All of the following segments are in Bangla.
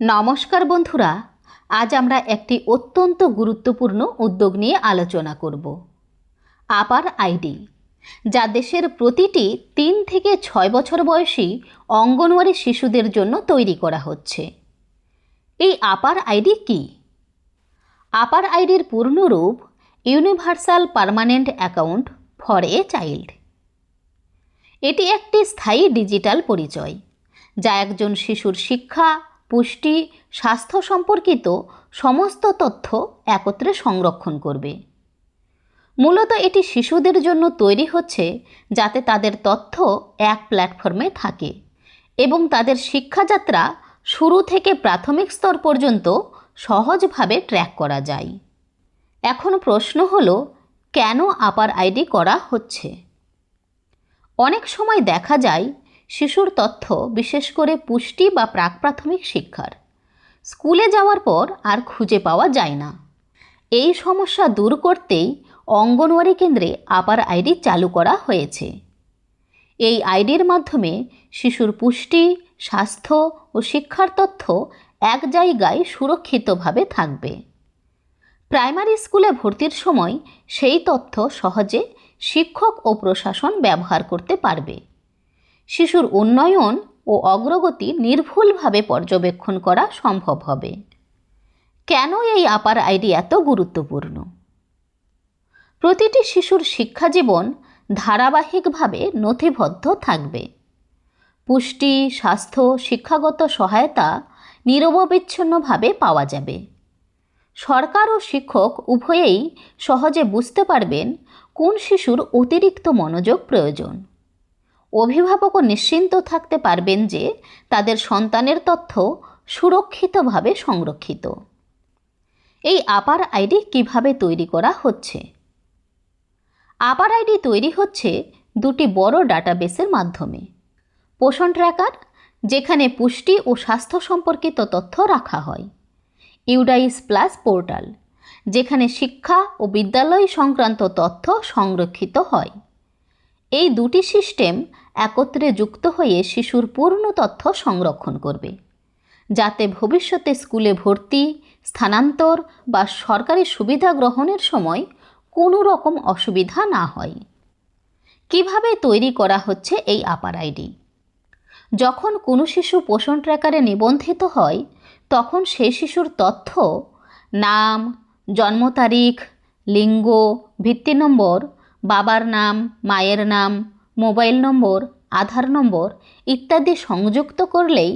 নমস্কার বন্ধুরা, আজ আমরা একটি অত্যন্ত গুরুত্বপূর্ণ উদ্যোগ নিয়ে আলোচনা করব। আপার আইডি যা দেশের প্রতিটি তিন থেকে ছয় বছর বয়সী অঙ্গনওয়াড়ি শিশুদের জন্য তৈরি করা হচ্ছে। এই আপার আইডি কি? আপার আইডির পূর্ণরূপ universal permanent account for a child. এটি একটি স্থায়ী ডিজিটাল পরিচয়, যা একজন শিশুর শিক্ষা পুষ্টি, স্বাস্থ্য সম্পর্কিত সমস্ত তথ্য একত্রে সংরক্ষণ করবে। মূলত এটি শিশুদের জন্য তৈরি হচ্ছে যাতে তাদের তথ্য এক প্ল্যাটফর্মে থাকে এবং তাদের শিক্ষাযাত্রা শুরু থেকে প্রাথমিক স্তর পর্যন্ত সহজভাবে ট্র্যাক করা যায়। এখন প্রশ্ন হলো, কেন আপার আইডি করা হচ্ছে? অনেক সময় দেখা যায় শিশুর তথ্য, বিশেষ করে পুষ্টি বা প্রাক প্রাথমিক শিক্ষার। স্কুলে যাওয়ার পর আর খুঁজে পাওয়া যায় না। এই সমস্যা দূর করতেই অঙ্গনওয়াড়ি কেন্দ্রে আপার আইডি চালু করা হয়েছে। এই আইডির মাধ্যমে শিশুর পুষ্টি, স্বাস্থ্য ও শিক্ষার তথ্য এক জায়গায় সুরক্ষিতভাবে থাকবে। প্রাইমারি স্কুলে ভর্তির সময় সেই তথ্য সহজে শিক্ষক ও প্রশাসন ব্যবহার করতে পারবে। শিশুর উন্নয়ন ও অগ্রগতি নির্ভুলভাবে পর্যবেক্ষণ করা সম্ভব হবে। কেন এই আপার আইডি এত গুরুত্বপূর্ণ? প্রতিটি শিশুর শিক্ষাজীবন ধারাবাহিকভাবে নথিবদ্ধ থাকবে। পুষ্টি, স্বাস্থ্য, শিক্ষাগত সহায়তা নিরবচ্ছিন্নভাবে পাওয়া যাবে। সরকার ও শিক্ষক উভয়েই সহজে বুঝতে পারবেন কোন শিশুর অতিরিক্ত মনোযোগ প্রয়োজন। অভিভাবকও নিশ্চিন্ত থাকতে পারবেন যে তাদের সন্তানের তথ্য সুরক্ষিতভাবে সংরক্ষিত। এই আপার আইডি কীভাবে তৈরি করা হচ্ছে? আপার আইডি তৈরি হচ্ছে দুটি বড় ডাটাবেসের মাধ্যমে। পোষণ ট্র্যাকার, যেখানে পুষ্টি ও স্বাস্থ্য সম্পর্কিত তথ্য রাখা হয়। ইউডাইস প্লাস পোর্টাল, যেখানে শিক্ষা ও বিদ্যালয় সংক্রান্ত তথ্য সংরক্ষিত হয়। এই দুটি সিস্টেম একত্রে যুক্ত হয়ে শিশুর পূর্ণ তথ্য সংরক্ষণ করবে, যাতে ভবিষ্যতে স্কুলে ভর্তি, স্থানান্তর বা সরকারি সুবিধা গ্রহণের সময় কোনো রকম অসুবিধা না হয়। কীভাবে তৈরি করা হচ্ছে এই আপার আইডি? যখন কোনো শিশু পোষণ ট্র্যাকারে নিবন্ধিত হয়, তখন সেই শিশুর তথ্য, নাম, জন্ম তারিখ, লিঙ্গ, ভিত্তি নম্বর বাবার নাম, মায়ের নাম, মোবাইল নম্বর, আধার নম্বর ইত্যাদি সংযুক্ত করলেই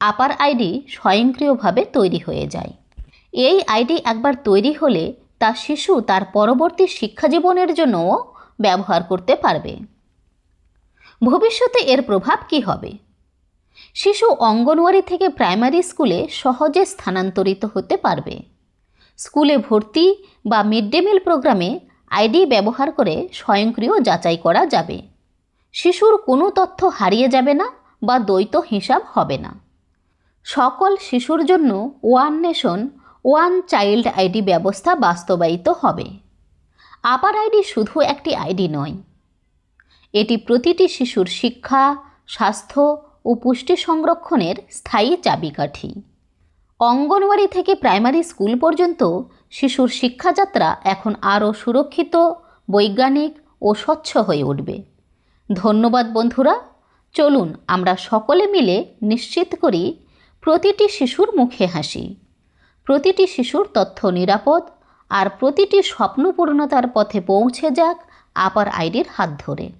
আপার আইডি স্বয়ংক্রিয়ভাবে তৈরি হয়ে যায়। এই আইডি একবার তৈরি হলে তা শিশু তার পরবর্তী শিক্ষাজীবনের জন্যও ব্যবহার করতে পারবে। ভবিষ্যতে এর প্রভাব কি হবে? শিশু অঙ্গনওয়াড়ি থেকে প্রাইমারি স্কুলে সহজে স্থানান্তরিত হতে পারবে। স্কুলে ভর্তি বা মিড ডে মিল প্রোগ্রামে আইডি ব্যবহার করে স্বয়ংক্রিয় যাচাই করা যাবে। শিশুর কোনো তথ্য হারিয়ে যাবে না বা দ্বৈত হিসাব হবে না। সকল শিশুর জন্য one nation, one child ID ব্যবস্থা বাস্তবায়িত হবে। আপার আইডি শুধু একটি আইডি নয়, এটি প্রতিটি শিশুর শিক্ষা, স্বাস্থ্য ও পুষ্টি সংরক্ষণের স্থায়ী চাবিকাঠি। অঙ্গনওয়াড়ি থেকে প্রাইমারি স্কুল পর্যন্ত শিশুর শিক্ষাযাত্রা এখন আরও সুরক্ষিত, বৈজ্ঞানিক ও স্বচ্ছ হয়ে উঠবে। ধন্যবাদ বন্ধুরা, চলুন আমরা সকলে মিলে নিশ্চিত করি প্রতিটি শিশুর মুখে হাসি। প্রতিটি শিশুর তথ্য নিরাপদ আর প্রতিটি স্বপ্নপূর্ণতার পথে পৌঁছে যাক আপার আইডির হাত ধরে।